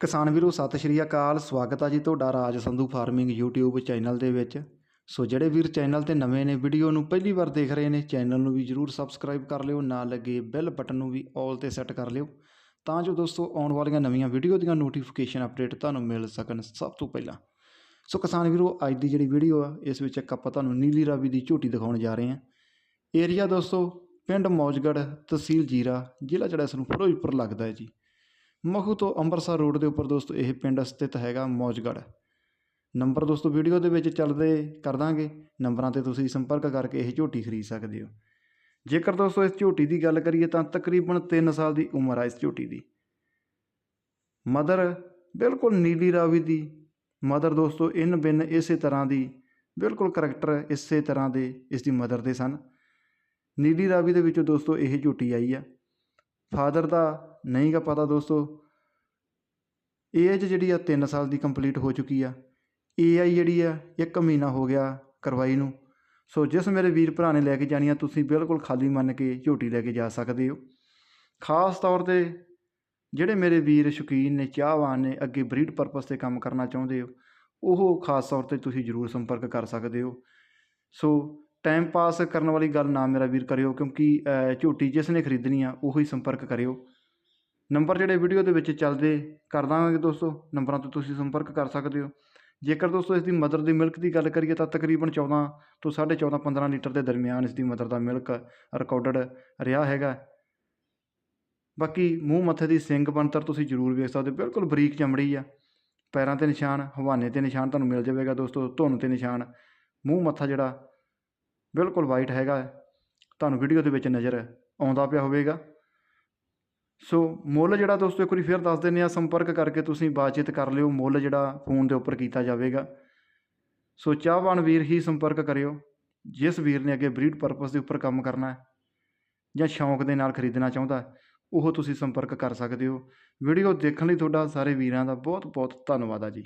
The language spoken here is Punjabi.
ਕਿਸਾਨ ਵੀਰੋ, ਸਤਿ ਸ਼੍ਰੀ ਅਕਾਲ। ਸਵਾਗਤ ਆ ਜੀ ਤੁਹਾਡਾ Raj Sandhu farming YouTube channel ਦੇ ਵਿੱਚ। ਸੋ ਜਿਹੜੇ ਵੀਰ ਚੈਨਲ ਤੇ ਨਵੇਂ ਨੇ, ਵੀਡੀਓ ਨੂੰ ਪਹਿਲੀ ਵਾਰ ਦੇਖ ਰਹੇ ਨੇ, ਚੈਨਲ ਨੂੰ ਵੀ ਜਰੂਰ ਸਬਸਕ੍ਰਾਈਬ ਕਰ ਲਿਓ, ਨਾਲ ਲੱਗੇ ਬੈਲ ਬਟਨ ਨੂੰ ਵੀ ਆਲ ਤੇ ਸੈੱਟ ਕਰ ਲਿਓ, ਤਾਂ ਜੋ ਦੋਸਤੋ ਆਉਣ ਵਾਲੀਆਂ ਨਵੀਆਂ ਵੀਡੀਓ ਦੀਆਂ ਨੋਟੀਫਿਕੇਸ਼ਨ ਅਪਡੇਟ ਤੁਹਾਨੂੰ ਮਿਲ ਸਕਣ ਸਭ ਤੋਂ ਪਹਿਲਾਂ। ਸੋ ਕਿਸਾਨ ਵੀਰੋ, ਅੱਜ ਦੀ ਜਿਹੜੀ ਵੀਡੀਓ ਆ, ਇਸ ਵਿੱਚ ਇੱਕ ਆਪਾਂ ਤੁਹਾਨੂੰ ਨੀਲੀ ਰਾਵੀ ਦੀ ਝੋਟੀ ਦਿਖਾਉਣ ਜਾ ਰਹੇ ਹਾਂ। ਏਰੀਆ ਦੋਸਤੋ, ਪਿੰਡ ਮੌਜਗੜ ਤਹਿਸੀਲ ਜੀਰਾ, ਜ਼ਿਲ੍ਹਾ ਜਿਹੜਾ ਇਸ ਨੂੰ ਫਿਰੋਜ਼ਪੁਰ ਲੱਗਦਾ ਹੈ ਜੀ। ਮਖੂ ਤੋਂ ਅੰਮ੍ਰਿਤਸਰ ਰੋਡ ਦੇ ਉੱਪਰ ਦੋਸਤੋ, ਇਹ ਪਿੰਡ ਸਥਿਤ ਹੈਗਾ ਮੌਜਗੜ੍ਹ। ਨੰਬਰ ਦੋਸਤੋ, ਵੀਡੀਓ ਦੇ ਵਿੱਚ ਚੱਲਦੇ ਕਰ ਦਾਂਗੇ। ਨੰਬਰਾਂ ਤੇ ਤੁਸੀਂ ਸੰਪਰਕ ਕਰਕੇ ਇਹ ਝੋਟੀ ਖਰੀਦ ਸਕਦੇ ਹੋ। ਜੇਕਰ ਦੋਸਤੋ, ਇਸ ਝੋਟੀ ਦੀ ਗੱਲ ਕਰੀਏ ਤਾਂ ਤਕਰੀਬਨ 3 ਸਾਲ ਦੀ ਉਮਰ ਆ ਇਸ ਝੋਟੀ ਦੀ। ਮਦਰ ਬਿਲਕੁਲ ਨੀਲੀ ਰਾਵੀ ਦੀ, ਮਦਰ ਦੋਸਤੋ, ਇਨ ਬਿਨ ਇਸੇ ਤਰ੍ਹਾਂ ਦੀ, ਬਿਲਕੁਲ ਕਰੈਕਟਰ ਇਸੇ ਤਰ੍ਹਾਂ ਦੇ ਇਸ ਦੀ ਮਦਰ ਦੇ ਸਨ। ਨੀਲੀ ਰਾਵੀ ਦੇ ਵਿੱਚੋਂ ਦੋਸਤੋ, ਇਹ ਝੋਟੀ ਆਈ ਆ। ਫਾਦਰ ਦਾ ਨਹੀਂ ਗਾ ਪਤਾ ਦੋਸਤੋ। ਏਜ ਜਿਹੜੀ ਆ 3 ਸਾਲ ਦੀ ਕੰਪਲੀਟ ਹੋ ਚੁੱਕੀ ਆ। ਏਆਈ ਜਿਹੜੀ ਆ 1 ਮਹੀਨਾ ਹੋ ਗਿਆ ਕਰਵਾਈ ਨੂੰ। ਸੋ ਜਿਸ ਮੇਰੇ ਵੀਰ ਭਰਾ ਨੇ ਲੈ ਕੇ ਜਾਣੀ ਆ, ਤੁਸੀਂ ਬਿਲਕੁਲ ਖਾਲੀ ਮੰਨ ਕੇ ਝੋਟੀ ਲੈ ਕੇ ਜਾ ਸਕਦੇ ਹੋ। ਖਾਸ ਤੌਰ ਤੇ ਜਿਹੜੇ ਮੇਰੇ ਵੀਰ ਸ਼ੌਕੀਨ ਨੇ, ਚਾਹਵਾਨ ਨੇ, ਅੱਗੇ ਬਰੀਡ ਪਰਪਸ ਤੇ ਕੰਮ ਕਰਨਾ ਚਾਹੁੰਦੇ ਹੋ, ਉਹ ਖਾਸ ਤੌਰ ਤੇ ਤੁਸੀਂ ਜ਼ਰੂਰ ਸੰਪਰਕ ਕਰ ਸਕਦੇ ਹੋ। ਸੋ ਟਾਈਮ ਪਾਸ ਕਰਨ ਵਾਲੀ ਗੱਲ ਨਾ ਮੇਰਾ ਵੀਰ ਕਰਿਓ, ਕਿਉਂਕਿ ਝੋਟੀ ਜਿਸ ਨੇ ਖਰੀਦਣੀ ਆ, ਉਹੀ ਸੰਪਰਕ ਕਰਿਓ। ਨੰਬਰ ਜਿਹੜੇ ਵੀਡੀਓ ਦੇ ਵਿੱਚ ਚੱਲਦੇ, ਕਰ ਦਾਂਗੇ ਦੋਸਤੋ। ਨੰਬਰਾਂ ਤੋਂ ਤੁਸੀਂ ਸੰਪਰਕ ਕਰ ਸਕਦੇ ਹੋ। ਜੇਕਰ ਦੋਸਤੋ ਇਸ ਦੀ ਮਦਰ ਦੀ ਮਿਲਕ ਦੀ ਗੱਲ ਕਰੀਏ ਤਾਂ ਤਕਰੀਬਨ 14 ਤੋਂ 14.5 15 ਲੀਟਰ ਦੇ ਦਰਮਿਆਨ ਇਸ ਦੀ ਮਦਰ ਦਾ ਮਿਲਕ ਰਿਕਾਰਡਡ ਰਿਹਾ ਹੈਗਾ। ਬਾਕੀ ਮੂੰਹ ਮੱਥੇ ਦੀ ਸਿੰਗ ਬਣਤਰ ਤੁਸੀਂ ਜ਼ਰੂਰ ਵੇਖ ਸਕਦੇ ਹੋ। ਬਿਲਕੁਲ ਬਰੀਕ ਚਮੜੀ ਆ। ਪੈਰਾਂ ਤੇ ਨਿਸ਼ਾਨ, ਹਵਾਨੇ ਤੇ ਨਿਸ਼ਾਨ ਤੁਹਾਨੂੰ ਮਿਲ ਜਾਵੇਗਾ ਦੋਸਤੋ। ਧੁਨ ਤੇ ਨਿਸ਼ਾਨ। ਮੂੰਹ ਮੱਥਾ ਜਿਹੜਾ ਬਿਲਕੁਲ ਵਾਈਟ ਹੈਗਾ। ਤੁਹਾਨੂੰ ਵੀਡੀਓ ਦੇ ਵਿੱਚ ਨਜ਼ਰ ਆਉਂਦਾ ਪਿਆ ਹੋਵੇਗਾ। ਸੋ ਮੁੱਲ ਜਿਹੜਾ ਦੋਸਤੋ, ਇੱਕ ਵਾਰੀ ਫਿਰ ਦੱਸ ਦਿੰਦੇ ਆ ਸੰਪਰਕ ਕਰਕੇ ਤੁਸੀਂ ਬਾਤਚੀਤ ਕਰ ਲਿਓ, ਮੁੱਲ ਜਿਹੜਾ ਫੋਨ ਦੇ ਉੱਪਰ ਕੀਤਾ ਜਾਵੇਗਾ। ਸੋ ਚਾਹਵਾਨ ਵੀਰ ਹੀ ਸੰਪਰਕ ਕਰਿਓ, ਜਿਸ ਵੀਰ ਨੇ ਅੱਗੇ ਬਰੀਡ ਪਰਪਸ ਦੇ ਉੱਪਰ ਕੰਮ ਕਰਨਾ ਹੈ, ਜਾਂ ਸ਼ੌਂਕ ਦੇ ਨਾਲ ਖਰੀਦਣਾ ਚਾਹੁੰਦਾ ਉਹ ਤੁਸੀਂ ਸੰਪਰਕ ਕਰ ਸਕਦੇ ਹੋ। ਵੀਡੀਓ ਦੇਖਣ ਲਈ ਤੁਹਾਡਾ ਸਾਰੇ ਵੀਰਾਂ ਦਾ ਬਹੁਤ ਬਹੁਤ ਧੰਨਵਾਦ ਆ ਜੀ।